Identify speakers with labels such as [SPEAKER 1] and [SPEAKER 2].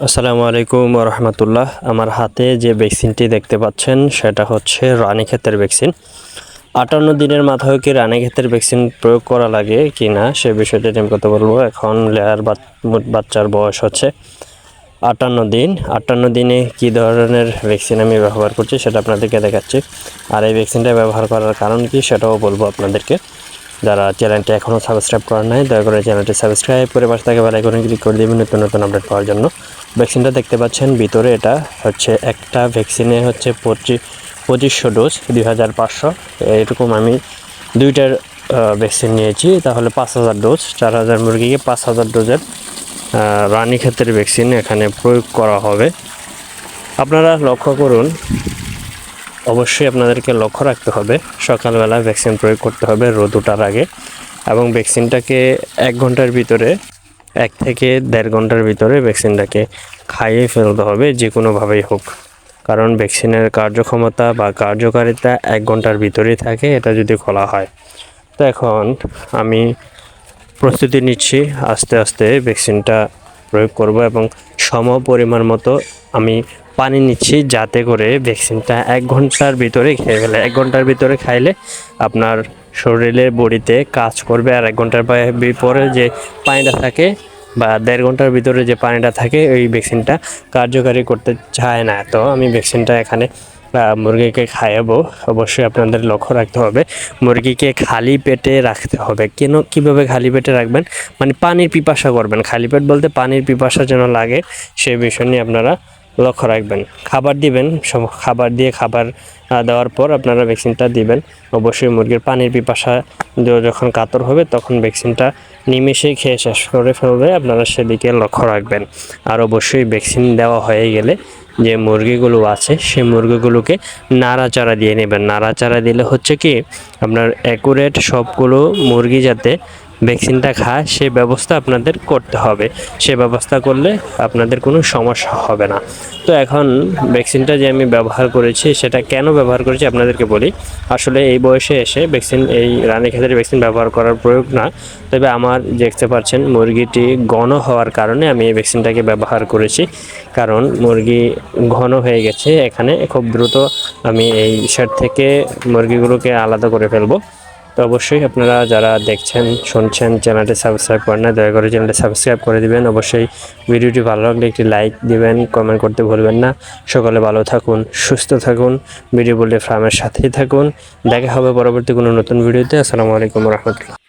[SPEAKER 1] আসসালামু আলাইকুম রহমতুল্লাহ। আমার হাতে যে ভ্যাকসিনটি দেখতে পাচ্ছেন, সেটা হচ্ছে রানীক্ষেতের ভ্যাকসিন। আটান্ন দিনের মাথায় কি রানীক্ষেতের ভ্যাকসিন প্রয়োগ করা লাগে কি না সে বিষয়টি আমি কথা বলব। এখন লেয়ার বাচ্চার বয়স হচ্ছে আটান্ন দিন। আটান্ন দিনে কি ধরনের ভ্যাকসিন আমি ব্যবহার করছি সেটা আপনাদেরকে দেখাচ্ছি। আর এই ভ্যাকসিনটা ব্যবহার করার কারণ কি সেটাও বলব আপনাদেরকে। যারা চ্যানেলটি এখনও সাবস্ক্রাইব করেন নাই, দয়া করে চ্যানেলটি সাবস্ক্রাইব করে পাশে থাকা বেল আইকনে ক্লিক করে দেবেন নতুন নতুন আপডেট পাওয়ার জন্য। ভ্যাকসিনটা দেখতে পাচ্ছেন, ভিতরে এটা হচ্ছে একটা ভ্যাকসিনে হচ্ছে পঁচিশ পঁচিশশো ডোজ, দুই হাজার পাঁচশো। এরকম আমি দুইটার ভ্যাকসিন নিয়েছি, তাহলে পাঁচ হাজার ডোজ। চার হাজার মুরগিকে পাঁচ হাজার ডোজের রানী ক্ষেত্রের ভ্যাকসিন এখানে প্রয়োগ করা হবে। আপনারা লক্ষ্য করুন, অবশ্যই আপনাদেরকে লক্ষ্য রাখতে হবে, সকালবেলা ভ্যাকসিন প্রয়োগ করতে হবে রোদ ওঠার আগে। এবং ভ্যাকসিনটাকে এক ঘণ্টার ভিতরে এক থেকে দেড় ঘণ্টার ভিতরে ভ্যাকসিনটাকে খাইয়ে ফেলতে হবে যে কোনোভাবেই হোক। কারণ ভ্যাকসিনের কার্যক্ষমতা বা কার্যকারিতা এক ঘণ্টার ভিতরেই থাকে, এটা যদি খোলা হয়। তো এখন আমি প্রস্তুতি নিচ্ছি, আস্তে আস্তে ভ্যাকসিনটা প্রয়োগ করব এবং সম পরিমাণ মতো আমি পানি নিচ্ছি, যাতে করে ভ্যাকসিনটা এক ঘণ্টার ভিতরে খেয়ে ফেলে। এক ঘণ্টার ভিতরে খাইলে আপনার শরীরের বডিতে কাজ করবে আর এক ঘণ্টার পরে যে পানিটা থাকে বা দেড় ঘণ্টার ভিতরে যে পানিটা থাকে, ওই ভ্যাকসিনটা কার্যকারী করতে চায় না। তো আমি ভ্যাকসিনটা এখানে মুরগিকে খাওয়াবো অবশ্যই আপনাদের লক্ষ্য রাখতে হবে, মুরগিকে খালি পেটে রাখতে হবে। কেন, কীভাবে খালি পেটে রাখবেন? মানে পানির পিপাসা করবেন। খালি পেট বলতে পানির পিপাসা যেন লাগে সেই বিষয় নিয়ে আপনারা লক্ষ্য রাখবেন। খাবার দিবেন খাবার দিয়ে খাবার দেওয়ার পর আপনারা ভ্যাকসিনটা দিবেন। অবশ্যই মুরগির পানির পিপাসা যখন কাতর হবে তখন ভ্যাকসিনটা নিমেষেই খেয়ে শেষ করে ফেলবে আপনারা সেদিকে লক্ষ্য রাখবেন। আর অবশ্যই ভ্যাকসিন দেওয়া হয়ে গেলে যে মুরগিগুলো আছে সেই মুরগিগুলোকে নাড়াচাড়া দিয়ে নেবেন। নাড়াচাড়া দিলে হচ্ছে কি, আপনার অ্যাকুরেট সবগুলো মুরগি যাতে ভ্যাকসিনটা খায়, সে ব্যবস্থা আপনাদের করতে হবে। সে ব্যবস্থা করলে আপনাদের কোনো সমস্যা হবে না। তো এখন ভ্যাকসিনটা যে আমি ব্যবহার করেছি, সেটা কেন ব্যবহার করেছি আপনাদেরকে বলি। আসলে এই বয়সে এসে ভ্যাকসিন, এই রানী ক্ষেত্রে ভ্যাকসিন ব্যবহার করার প্রয়োগ না। তবে আমার দেখতে পাচ্ছেন, মুরগিটি ঘন হওয়ার কারণে আমি এই ভ্যাকসিনটাকে ব্যবহার করেছি। কারণ মুরগি ঘন হয়ে গেছে, এখানে খুব দ্রুত আমি এই সেট থেকে মুরগিগুলোকে আলাদা করে ফেলব। তো অবশ্যই আপনারা যারা দেখছেন, শুনছেন চ্যানেলটি সাবস্ক্রাইব করেন না, দয়া করে চ্যানেলটি সাবস্ক্রাইব করে দিবেন। অবশ্যই ভিডিওটি ভালো লাগলে একটি লাইক দিবেন কমেন্ট করতে ভুলবেন না। সকলে ভালো থাকুন, সুস্থ থাকুন ভিডিও বললে ফার্মের সাথেই থাকুন। দেখা হবে পরবর্তী কোনো নতুন ভিডিওতে আসসালামু আলাইকুম রহমতুল্লাহ।